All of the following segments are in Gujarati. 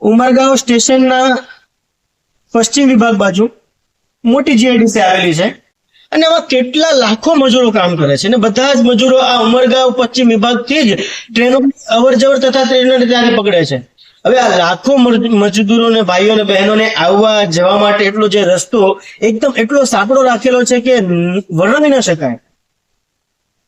ઉમરગાંવ સ્ટેશનના પશ્ચિમ વિભાગ બાજુ મોટી જીઆઈડીસી આવેલી છે. અને આમાં કેટલા લાખો મજૂરો કામ કરે છે. અને બધા જ મજૂરો આ ઉમરગાંવ પશ્ચિમ વિભાગથી જ ટ્રેનો અવર જવર તથા ટ્રેનોને ત્યારે પકડે છે. હવે આ લાખો મજ- મજદૂરોને ભાઈઓ અને બહેનોને આવવા જવા માટે એટલો જે રસ્તો એકદમ એટલો સાંકડો રાખેલો છે કે વર્ણવી ન શકાય.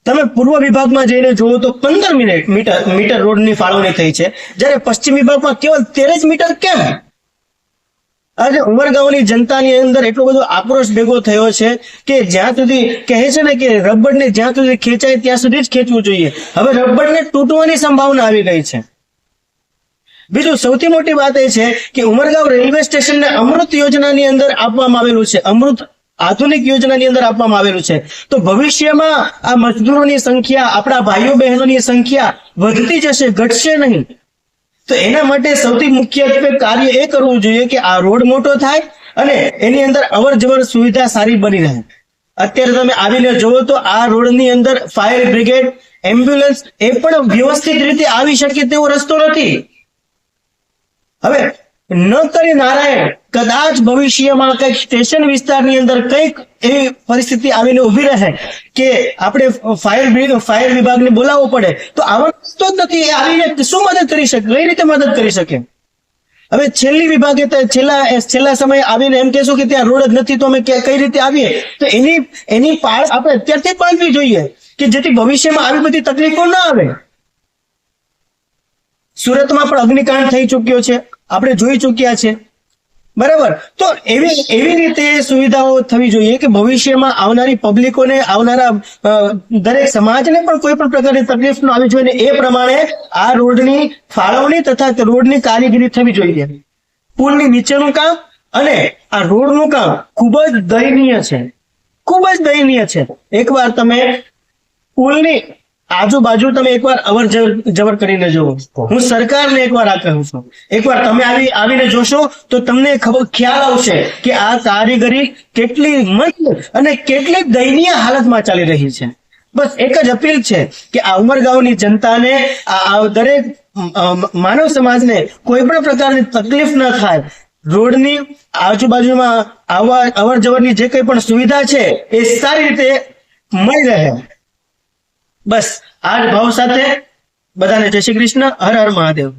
તમે પૂર્વ વિભાગમાં જઈને જુઓ તો પંદર મિનિટ મીટર મીટર રોડની ફાળવણી થઈ છે. જ્યારે પશ્ચિમ વિભાગમાં કેવલ તેર જ મીટર કેમ? આજે ઉમરગાંવની જનતાની અંદર એટલો બધો આક્રોશ ભેગો થયો છે કે જ્યાં સુધી કહે છે ને કે રબડને જ્યાં સુધી ખેંચાય ત્યાં સુધી જ ખેંચવું જોઈએ. હવે રબરને તૂટવાની સંભાવના આવી ગઈ છે. બીજું સૌથી મોટી વાત એ છે કે ઉમરગાંવ રેલવે સ્ટેશનને અમૃત યોજનાની અંદર આપવામાં આવેલું છે. અમૃત આધુનિક યોજનાની અંદર આપવામાં આવેલું છે. તો ભવિષ્યમાં આ મજદૂરોની સંખ્યા, આપણા ભાઈઓ બહેનોની સંખ્યા વધતી જશે, ઘટશે નહીં. તો એના માટે સૌથી મુખ્યત્વે કાર્ય એ કરવું જોઈએ કે આ રોડ મોટો થાય અને એની અંદર અવર જવર સુવિધા સારી બની રહે. અત્યારે તમે આવીને જુઓ તો આ રોડની અંદર ફાયર બ્રિગેડ, એમ્બ્યુલન્સ એ પણ વ્યવસ્થિત રીતે આવી શકે તેવો રસ્તો નથી. હવે ન કરી નારાયણ, કદાચ ભવિષ્યમાં કંઈક સ્ટેશન વિસ્તારની અંદર કંઈક એવી પરિસ્થિતિ આવીને ઊભી રહે કે આપણે ફાયર ફાયર વિભાગને બોલાવવો પડે, તો આવો રસ્તો જ નથી. આવીને શું મદદ કરી શકે? કઈ રીતે મદદ કરી શકે? હવે છેલ્લી વિભાગે તો છેલ્લા છેલ્લા સમયે આવીને એમ કહેશું કે ત્યાં રોડ જ નથી, તો અમે કઈ રીતે આવીએ? તો એની એની પાળ આપણે અત્યારથી બાંધવી જોઈએ કે જેથી ભવિષ્યમાં આવી બધી તકલીફો ના આવે. સુરતમાં પણ અગ્નિકાંડ થઈ ચૂક્યો છે. આપણે જોઈ ચૂક્યા છે. બરાબર? તો એવી એવી રીતે સુવિધાઓ થવી જોઈએ કે ભવિષ્યમાં આવનારી પબ્લિકોને, આવનારા દરેક સમાજને પણ કોઈ પણ પ્રકારની તકલીફ ન આવી જોઈએ એ પ્રમાણે આ રોડની ફાળવણી તથા રોડની કારીગરી થવી જોઈએ. પુલની નીચેનું કામ અને આ રોડનું કામ ખૂબ જ દયનીય છે. ખૂબ જ દયનીય છે. એકવાર તમે પુલની આજુબાજુ તમે એકવાર અવર જવર કરીને જુઓ. હું સરકારને એકવાર આ કહું છું. એકવાર તમે આવી આવીને જોશો તો તમને ખબર ખ્યાલ આવશે કે આ કારીગરી કેટલી મસ્ત અને કેટલી દયનીય હાલતમાં ચાલી રહી છે. બસ એક જ અપીલ છે કે આ ઉમરગાંવની જનતાને, આ દરેક માનવ સમાજને કોઈ પણ પ્રકારની તકલીફ ન થાય. રોડની આજુબાજુમાં આવવા અવર જવરની જે કંઈ પણ સુવિધા છે એ સારી રીતે મળી રહે. બસ આ જ ભાવ સાથે બધાને જય શ્રી કૃષ્ણ હર હર મહાદેવ.